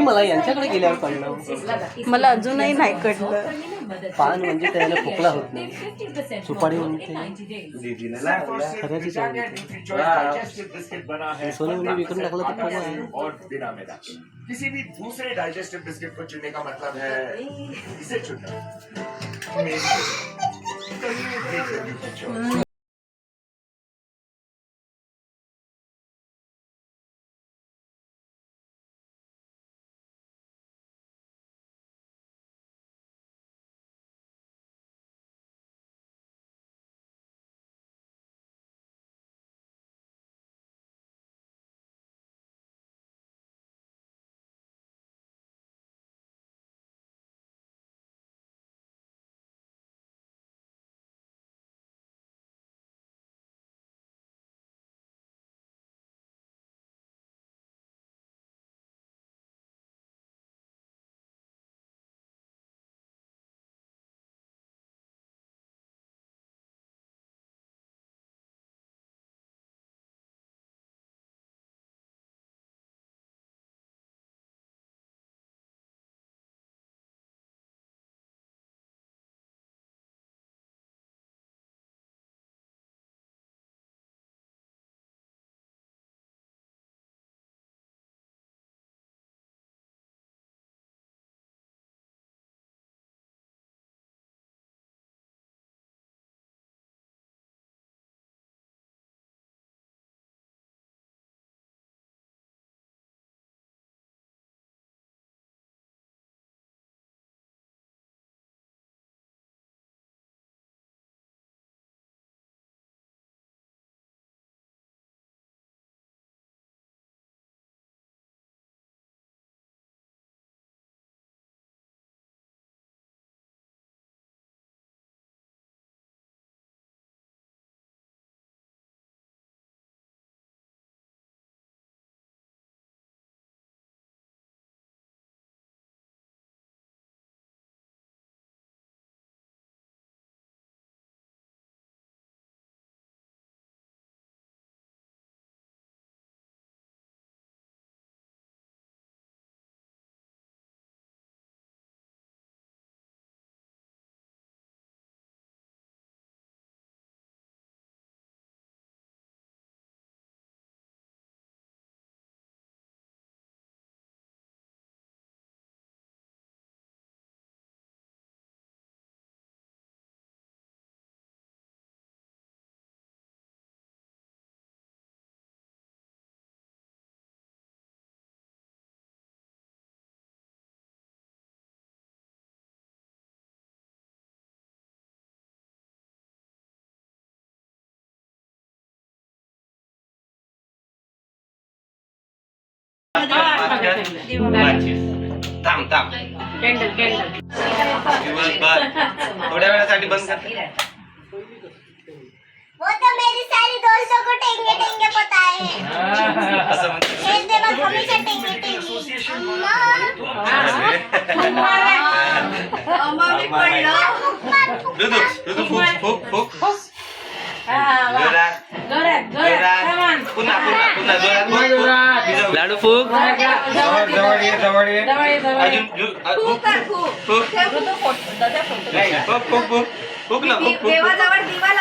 मला यांच्याकडे गेल्यावर कळलं मला अजूनही नाही कळलं पान म्हणजे त्याला खोकला होत नाही सुपारी. वाव. सोनं म्हणजे विकून टाकलं तर आहे के। किसी भी दूसरे डाइजेस्टिव बिस्किट को चुनने का मतलब है इसे चुनना थांब थांब दिवसभर थोड्या वेळासाठी बंद कर वो तो मेरी सारी दोस्तों को टेंगे टेंगे पता है असं म्हणते हमेशा टेंगे टेंगे अम्मा मी पडलं दुधू दुधू फुक फुक फुक अजून फूक ना फूक देवाजवळ दिवा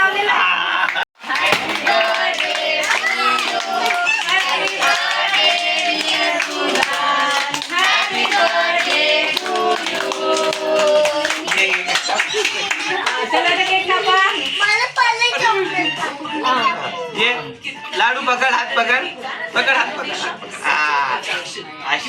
लाडू पकड़ हाथ पकड़. पकड़ हाथ पकड़.